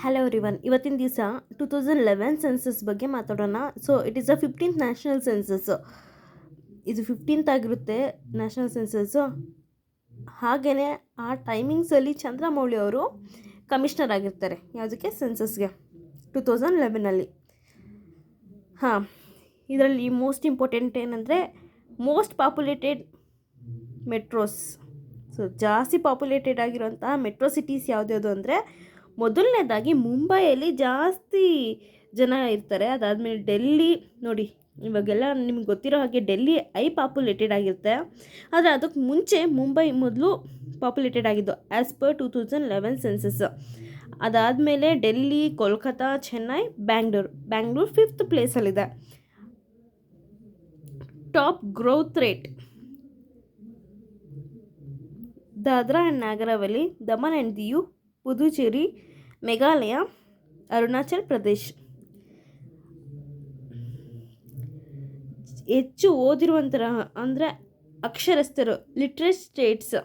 Hello everyone ಇವತ್ತಿನ ದಿವಸ two thousand eleven census ಬಗ್ಗೆ ಮಾತಾಡೋಣ. So it is a fifteenth national census ಇದು ಫಿಫ್ಟೀನ್ತ್ ಆಗಿರುತ್ತೆ ನ್ಯಾಷನಲ್ ಸೆನ್ಸಸ್ಸು ಹಾಗೆಯೇ ಆ ಟೈಮಿಂಗ್ಸಲ್ಲಿ ಚಂದ್ರಮೌಳಿ ಅವರು ಕಮಿಷ್ನರ್ ಆಗಿರ್ತಾರೆ. ಯಾವುದಕ್ಕೆ? ಸೆನ್ಸಸ್ಗೆ ಟೂ ತೌಸಂಡ್ ಲೆವೆನಲ್ಲಿ ಹಾಂ, ಇದರಲ್ಲಿ ಮೋಸ್ಟ್ ಇಂಪಾರ್ಟೆಂಟ್ ಏನಂದರೆ ಮೋಸ್ಟ್ ಪಾಪ್ಯುಲೇಟೆಡ್ ಮೆಟ್ರೋಸ್ ಸೊ ಜಾಸ್ತಿ ಪಾಪ್ಯುಲೇಟೆಡ್ ಆಗಿರೋಂತಹ ಮೆಟ್ರೋ ಸಿಟೀಸ್ ಯಾವುದ್ಯಾವುದು ಅಂದರೆ ಮೊದಲನೇದಾಗಿ ಮುಂಬೈಯಲ್ಲಿ ಜಾಸ್ತಿ ಜನ ಇರ್ತಾರೆ. ಅದಾದಮೇಲೆ ಡೆಲ್ಲಿ ನೋಡಿ, ಇವಾಗೆಲ್ಲ ನಿಮ್ಗೆ ಗೊತ್ತಿರೋ ಹಾಗೆ ಡೆಲ್ಲಿ ಐ ಪಾಪ್ಯುಲೇಟೆಡ್ ಆಗಿರುತ್ತೆ. ಆದರೆ ಅದಕ್ಕೆ ಮುಂಚೆ ಮುಂಬೈ ಮೊದಲು ಪಾಪ್ಯುಲೇಟೆಡ್ ಆಗಿದ್ದು as per two thousand eleven census ಅದಾದಮೇಲೆ ಡೆಲ್ಲಿ ಕೋಲ್ಕತ್ತಾ ಚೆನ್ನೈ, ಬ್ಯಾಂಗ್ಳೂರು. ಬ್ಯಾಂಗ್ಳೂರು ಫಿಫ್ತ್ ಪ್ಲೇಸಲ್ಲಿದೆ top growth rate Dadra and Nagar Haveli, Daman and Diu Puducherry, Meghalaya, Arunachal Pradesh. ಹೆಚ್ಚು ಓದಿರುವಂತರ ಅಂದರೆ ಅಕ್ಷರಸ್ಥರು ಲಿಟ್ರೇಟ್ ಸ್ಟೇಟ್ಸ್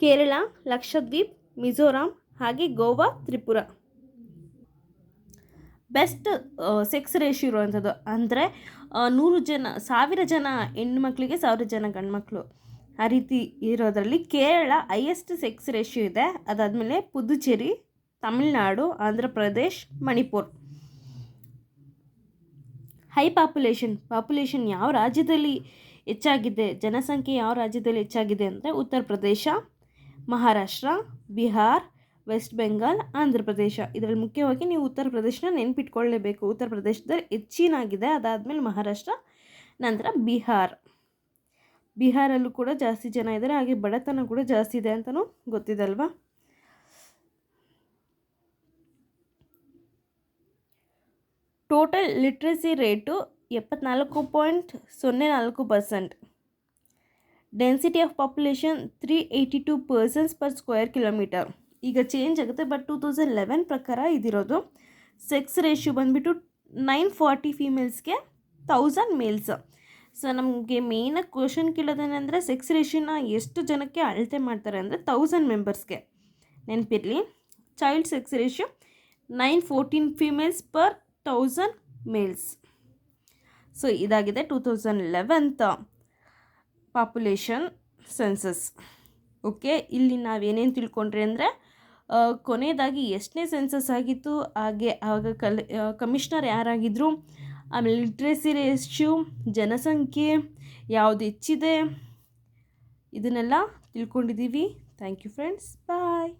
ಕೇರಳ, ಲಕ್ಷದ್ವೀಪ್, ಮಿಜೋರಾಂ, ಹಾಗೆ Goa, Tripura. Best sex ratio ಇರುವಂಥದ್ದು ಅಂದರೆ ನೂರು ಜನ, ಸಾವಿರ ಜನ ಹೆಣ್ಮಕ್ಳಿಗೆ ಸಾವಿರ ಜನ ಗಂಡ್ಮಕ್ಳು. ಆ ರೀತಿ ಇರೋದರಲ್ಲಿ ಕೇರಳ ಹೈಯೆಸ್ಟ್ ಸೆಕ್ಸ್ ರೇಷಿಯೋ ಇದೆ. ಅದಾದಮೇಲೆ Puducherry, Tamil Nadu, Andhra Pradesh, Manipur. High population population ಯಾವ ರಾಜ್ಯದಲ್ಲಿ ಹೆಚ್ಚಾಗಿದೆ? ಜನಸಂಖ್ಯೆ ಯಾವ ರಾಜ್ಯದಲ್ಲಿ ಹೆಚ್ಚಾಗಿದೆ ಅಂದರೆ ಉತ್ತರ ಪ್ರದೇಶ, ಮಹಾರಾಷ್ಟ್ರ, ಬಿಹಾರ್ ವೆಸ್ಟ್ ಬೆಂಗಾಲ್ ಆಂಧ್ರ ಪ್ರದೇಶ. ಇದರಲ್ಲಿ ಮುಖ್ಯವಾಗಿ ನೀವು ಉತ್ತರ ಪ್ರದೇಶನ ನೆನ್ಪಿಟ್ಕೊಳ್ಳೇಬೇಕು ಉತ್ತರ ಪ್ರದೇಶದಲ್ಲಿ ಹೆಚ್ಚಿನಾಗಿದೆ. ಅದಾದಮೇಲೆ ಮಹಾರಾಷ್ಟ್ರ, ನಂತರ ಬಿಹಾರ್. ಬಿಹಾರಲ್ಲೂ ಕೂಡ ಜಾಸ್ತಿ ಜನ ಇದ್ದಾರೆ. ಹಾಗೆ ಬಡತನ ಕೂಡ ಜಾಸ್ತಿ ಇದೆ ಅಂತಲೂ ಗೊತ್ತಿದೆ ಅಲ್ವಾ ಟೋಟಲ್ ಲಿಟ್ರಸಿ ರೇಟು ಎಪ್ಪತ್ನಾಲ್ಕು ಪಾಯಿಂಟ್ ಸೊನ್ನೆ ನಾಲ್ಕು percent density of population three eighty two persons per square kilometre ಈಗ ಚೇಂಜ್ ಆಗುತ್ತೆ ಬಟ್ ಟೂ ತೌಸಂಡ್ ಲೆವೆನ್ ಪ್ರಕಾರ ಇದಿರೋದು. ಸೆಕ್ಸ್ ರೇಷ್ಯೂ ಬಂದುಬಿಟ್ಟು ನೈನ್ ಫಾರ್ಟಿ ಫೀಮೇಲ್ಸ್ಗೆ ತೌಸಂಡ್ ಮೇಲ್ಸ್ ಸೊ ನಮಗೆ ಮೇಯ್ನಾಗಿ ಕ್ವಶನ್ ಕೇಳೋದೇನೆಂದರೆ ಸೆಕ್ಸ್ ರೇಷನ್ನ ಎಷ್ಟು ಜನಕ್ಕೆ ಅಳತೆ ಮಾಡ್ತಾರೆ ಅಂದರೆ ತೌಸಂಡ್ ಮೆಂಬರ್ಸ್ಗೆ ನೆನಪಿರಲಿ? Child sex ratio nine fourteen females per thousand males so ಇದಾಗಿದೆ two thousand eleventh population census okay ಇಲ್ಲಿ ನಾವೇನೇನು ತಿಳ್ಕೊಂಡ್ರಿ ಅಂದರೆ ಕೊನೆಯದಾಗಿ ಎಷ್ಟನೇ ಸೆನ್ಸಸ್ ಆಗಿತ್ತು? ಹಾಗೆ ಆಗ ಕಲ್ ಕಮಿಷ್ನರ್ ಯಾರಾಗಿದ್ದರು ಆಮೇಲೆ ಲಿಟ್ರೇಸಿ ರೇಷ್ಯೂ ಜನಸಂಖ್ಯೆ ಯಾವುದು ಹೆಚ್ಚಿದೆ ಇದನ್ನೆಲ್ಲ ತಿಳ್ಕೊಂಡಿದ್ದೀವಿ. Thank you friends bye